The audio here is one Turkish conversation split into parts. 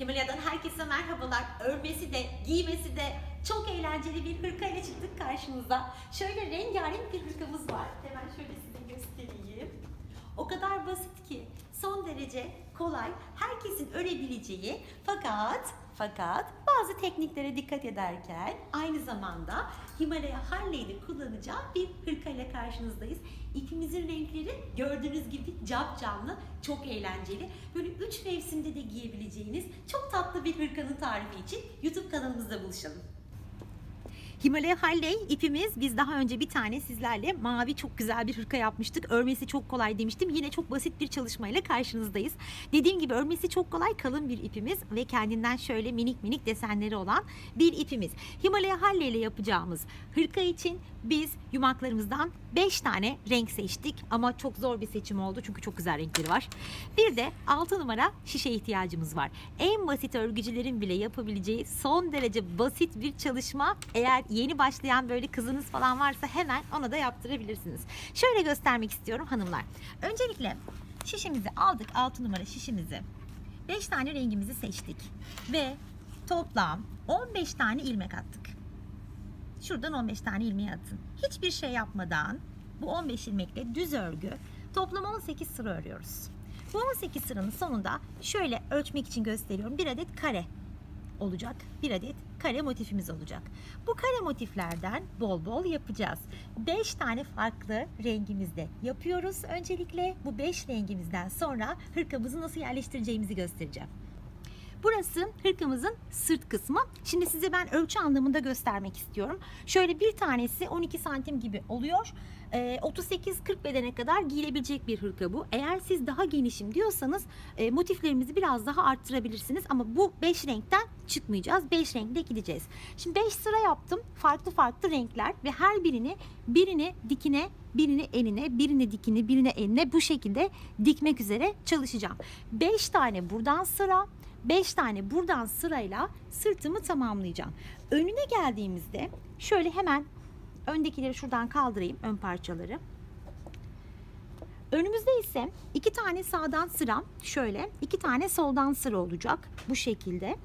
Himalaya'dan herkese merhabalar. Örmesi de, giymesi de çok eğlenceli bir hırka ile çıktık karşınıza. Şöyle rengarenk bir hırkamız var. Hemen şöyle size göstereyim. O kadar basit ki son derece kolay, herkesin örebileceği fakat fakat bazı tekniklere dikkat ederken aynı zamanda Himalaya Harley'de kullanacağı bir hırka ile karşınızdayız. İpimizin renkleri gördüğünüz gibi cap canlı, çok eğlenceli. Böyle üç mevsimde de giyebileceğiniz çok tatlı bir hırkanın tarifi için YouTube kanalımızda buluşalım. Himalaya Halley ipimiz biz daha önce bir tane sizlerle mavi çok güzel bir hırka yapmıştık. Örmesi çok kolay demiştim. Yine çok basit bir çalışmayla karşınızdayız. Dediğim gibi örmesi çok kolay kalın bir ipimiz ve kendinden şöyle minik minik desenleri olan bir ipimiz. Himalaya Halley ile yapacağımız hırka için biz yumaklarımızdan 5 tane renk seçtik ama çok zor bir seçim oldu çünkü çok güzel renkleri var. Bir de 6 numara şişe ihtiyacımız var. En basit örgücülerin bile yapabileceği son derece basit bir çalışma. Eğer yeni başlayan böyle kızınız falan varsa hemen ona da yaptırabilirsiniz. Şöyle göstermek istiyorum hanımlar. Öncelikle şişimizi aldık 6 numara şişimizi. 5 tane rengimizi seçtik ve toplam 15 tane ilmek attık. Şuradan 15 tane ilmeği atın. Hiçbir şey yapmadan bu 15 ilmekle düz örgü toplam 18 sıra örüyoruz. Bu 18 sıranın sonunda şöyle ölçmek için gösteriyorum. Bir adet kare olacak. Bir adet kare motifimiz olacak. Bu kare motiflerden bol bol yapacağız. 5 tane farklı rengimizde yapıyoruz. Öncelikle bu 5 rengimizden sonra hırkamızı nasıl yerleştireceğimizi göstereceğim. Burası hırkamızın sırt kısmı. Şimdi size ben ölçü anlamında göstermek istiyorum. Şöyle bir tanesi 12 santim gibi oluyor. Ee, 38-40 bedene kadar giyilebilecek bir hırka bu. Eğer siz daha genişim diyorsanız e, motiflerimizi biraz daha arttırabilirsiniz. Ama bu 5 renkten çıkmayacağız. 5 renkte gideceğiz. Şimdi 5 sıra yaptım. Farklı farklı renkler ve her birini birini dikine birini eline, birini dikine, birini eline bu şekilde dikmek üzere çalışacağım. 5 tane buradan sıra, 5 tane buradan sırayla sırtımı tamamlayacağım. Önüne geldiğimizde şöyle hemen öndekileri şuradan kaldırayım ön parçaları. Önümüzde ise iki tane sağdan sıra şöyle iki tane soldan sıra olacak bu şekilde.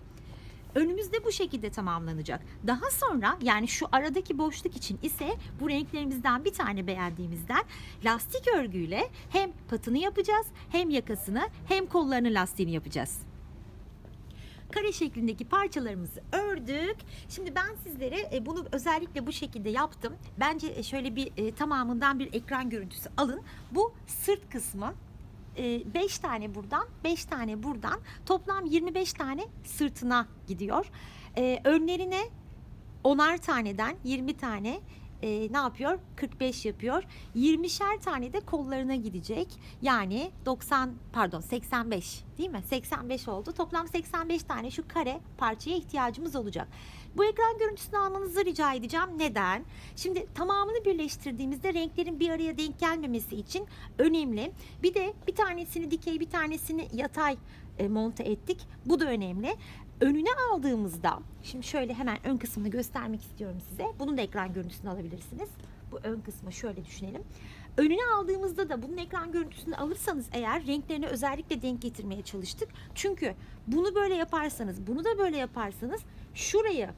Önümüzde bu şekilde tamamlanacak. Daha sonra yani şu aradaki boşluk için ise bu renklerimizden bir tane beğendiğimizden lastik örgüyle hem patını yapacağız hem yakasını hem kollarını lastiğini yapacağız kare şeklindeki parçalarımızı ördük. Şimdi ben sizlere e, bunu özellikle bu şekilde yaptım. Bence e, şöyle bir e, tamamından bir ekran görüntüsü alın. Bu sırt kısmı 5 tane buradan, 5 tane buradan toplam 25 tane sırtına gidiyor. Önlerine onar taneden 20 tane e, ne yapıyor? 45 yapıyor. 20'şer tane de kollarına gidecek. Yani 90 pardon 85 değil mi? 85 oldu. Toplam 85 tane şu kare parçaya ihtiyacımız olacak. Bu ekran görüntüsünü almanızı rica edeceğim. Neden? Şimdi tamamını birleştirdiğimizde renklerin bir araya denk gelmemesi için önemli. Bir de bir tanesini dikey bir tanesini yatay e, monte ettik. Bu da önemli. Önüne aldığımızda şimdi şöyle hemen ön kısmını göstermek istiyorum size. Bunun da ekran görüntüsünü alabilirsiniz. Bu ön kısmı şöyle düşünelim. Önüne aldığımızda da bunun ekran görüntüsünü alırsanız eğer renklerini özellikle denk getirmeye çalıştık. Çünkü bunu böyle yaparsanız, bunu da böyle yaparsanız şurayı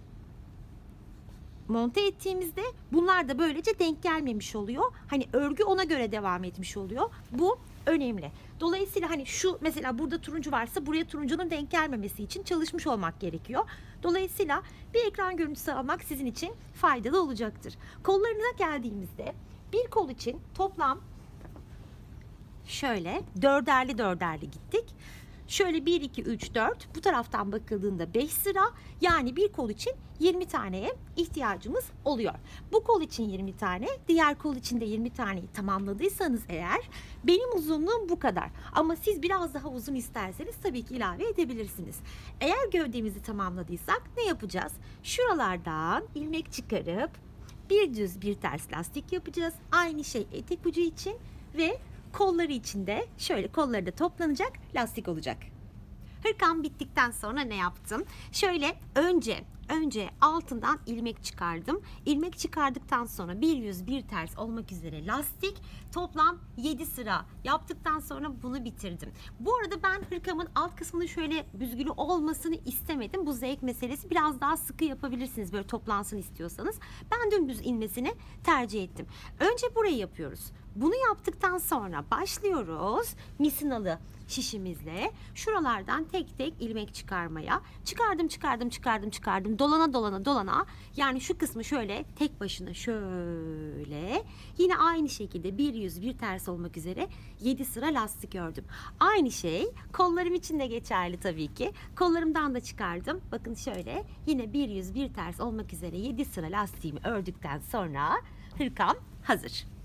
monte ettiğimizde bunlar da böylece denk gelmemiş oluyor. Hani örgü ona göre devam etmiş oluyor. Bu önemli. Dolayısıyla hani şu mesela burada turuncu varsa buraya turuncunun denk gelmemesi için çalışmış olmak gerekiyor. Dolayısıyla bir ekran görüntüsü almak sizin için faydalı olacaktır. Kollarına geldiğimizde bir kol için toplam şöyle dörderli dörderli gittik. Şöyle 1, 2, 3, 4 bu taraftan bakıldığında 5 sıra yani bir kol için 20 taneye ihtiyacımız oluyor. Bu kol için 20 tane diğer kol için de 20 taneyi tamamladıysanız eğer benim uzunluğum bu kadar. Ama siz biraz daha uzun isterseniz tabii ki ilave edebilirsiniz. Eğer gövdemizi tamamladıysak ne yapacağız? Şuralardan ilmek çıkarıp bir düz bir ters lastik yapacağız. Aynı şey etek ucu için ve kolları içinde şöyle kolları da toplanacak lastik olacak. Hırkam bittikten sonra ne yaptım? Şöyle önce önce altından ilmek çıkardım. İlmek çıkardıktan sonra bir yüz bir ters olmak üzere lastik toplam 7 sıra yaptıktan sonra bunu bitirdim. Bu arada ben hırkamın alt kısmını şöyle büzgülü olmasını istemedim. Bu zevk meselesi biraz daha sıkı yapabilirsiniz böyle toplansın istiyorsanız. Ben dümdüz inmesini tercih ettim. Önce burayı yapıyoruz. Bunu yaptıktan sonra başlıyoruz misinalı şişimizle şuralardan tek tek ilmek çıkarmaya. Çıkardım çıkardım çıkardım çıkardım dolana dolana dolana yani şu kısmı şöyle tek başına şöyle yine aynı şekilde bir yüz bir ters olmak üzere 7 sıra lastik ördüm. Aynı şey kollarım için de geçerli tabii ki. Kollarımdan da çıkardım. Bakın şöyle yine bir yüz bir ters olmak üzere 7 sıra lastiğimi ördükten sonra hırkam hazır.